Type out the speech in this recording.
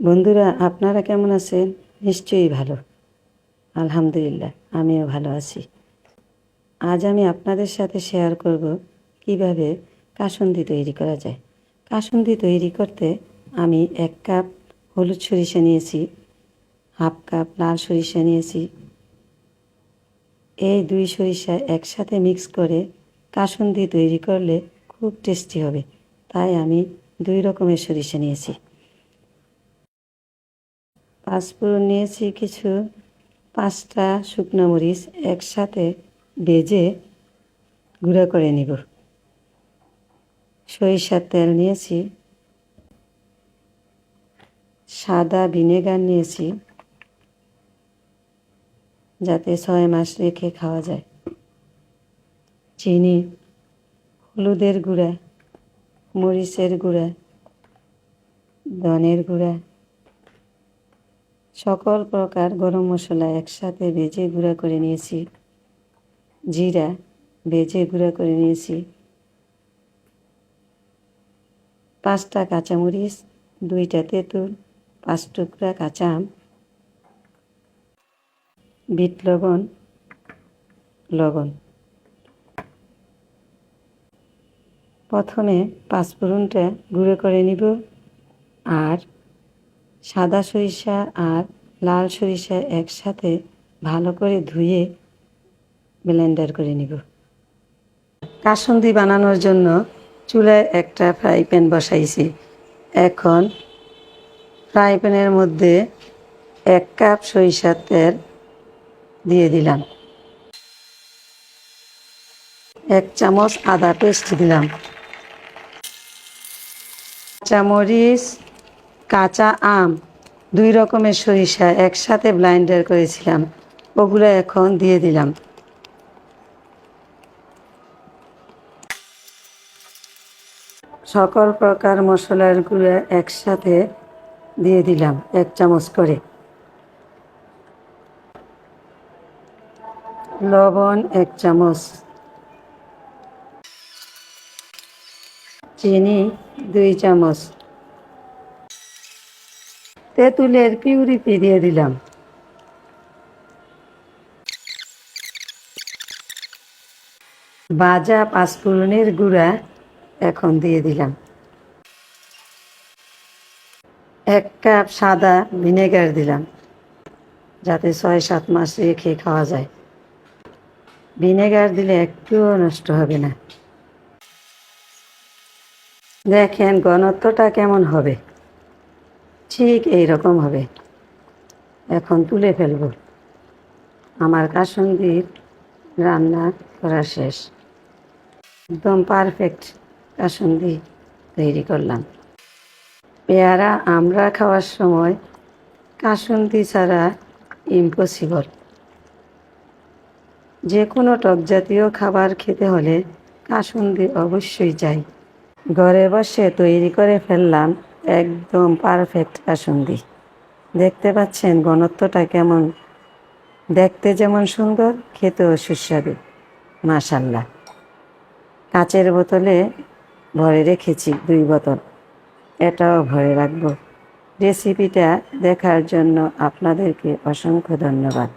বন্ধুরা, আপনারা কেমন আছেন? নিশ্চয়ই ভালো। আলহামদুলিল্লাহ, আমিও ভালো আছি। আজ আমি আপনাদের সাথে শেয়ার করব কীভাবে কাসুন্দি তৈরি করা যায়। কাসুন্দি তৈরি করতে আমি এক কাপ হলুদ সরিষা নিয়েছি, হাফ কাপ লাল সরিষা নিয়েছি। এই দুই সরিষা একসাথে মিক্স করে কাসুন্দি তৈরি করলে খুব টেস্টি হবে। তাই আমি দুই রকমের সরিষা নিয়েছি। পাঁচফোড়ন নিয়েছি কিছু, পাঁচটা শুকনো মরিচ একসাথে ভেজে গুঁড়া করে নিব। সরিষার তেল নিয়েছি, সাদা ভিনেগার নিয়েছি, যাতে ছয় মাস রেখে খাওয়া যায়। চিনি, হলুদের গুঁড়া, মরিচের গুঁড়া, ধনের গুঁড়া সকল প্রকার গরম মশলা একসাথে ভেজে গুঁড়া করে নিয়েছি। জিরা ভেজে গুঁড়া করে নিয়েছি। পাঁচটা কাঁচামরিচ, দুইটা তেঁতুল, পাঁচ টুকরা কাঁচা আম, বিট লবণ লবণ। প্রথমে পাঁচফোড়নটা গুঁড়ো করে নিব আর সাদা সরিষা আর লাল সরিষা একসাথে ভালো করে ধুয়ে ব্লেন্ডার করে নিব। কাসুন্দি বানানোর জন্য চুলায় একটা ফ্রাই প্যান বসাইছি। এখন ফ্রাই প্যানের মধ্যে এক কাপ সরিষার তেল দিয়ে দিলাম। এক চামচ আদা পেস্ট দিলাম। চামরিচ কাঁচা আম, দুই রকমের সরিষা একসাথে ব্লাইন্ডার করেছিলাম। ওগুলো এখন দিয়ে দিলাম। সকল প্রকার মশলার গুঁড়া একসাথে দিয়ে দিলাম, এক চামচ করে। লবণ এক চামচ। চিনি দুই চামচ। তেঁতুলের পিউরিটি দিয়ে দিলাম। ভাজা পাঁচফোড়নের গুঁড়া এখন দিয়ে দিলাম। এক কাপ সাদা ভিনেগার দিলাম, যাতে ছয় সাত মাস রেখে খাওয়া যায়। ভিনেগার দিলে একটুও নষ্ট হবে না। দেখেন ঘনত্বটা কেমন হবে। ঠিক এই রকম হবে। এখন তুলে ফেলব। আমার কাসুন্দির রান্না করা শেষ। একদম পারফেক্ট কাসুন্দি তৈরি করলাম। পেয়ারা, আমরা খাওয়ার সময় কাসুন্দি ছাড়া ইম্পসিবল যে কোনো টক জাতীয় খাবার খেতে হলে কাসুন্দি অবশ্যই চাই। ঘরে বসে তৈরি করে ফেললাম একদম পারফেক্ট কাসুন্দি দেখতে পাচ্ছেন ঘনত্বটা কেমন? দেখতে যেমন সুন্দর, খেতেও সুস্বাদু, মাশাল্লাহ। কাঁচের বোতলে ভরে রেখেছি দুই বোতল। এটাও ভরে রাখব। রেসিপিটা দেখার জন্য আপনাদেরকে অসংখ্য ধন্যবাদ।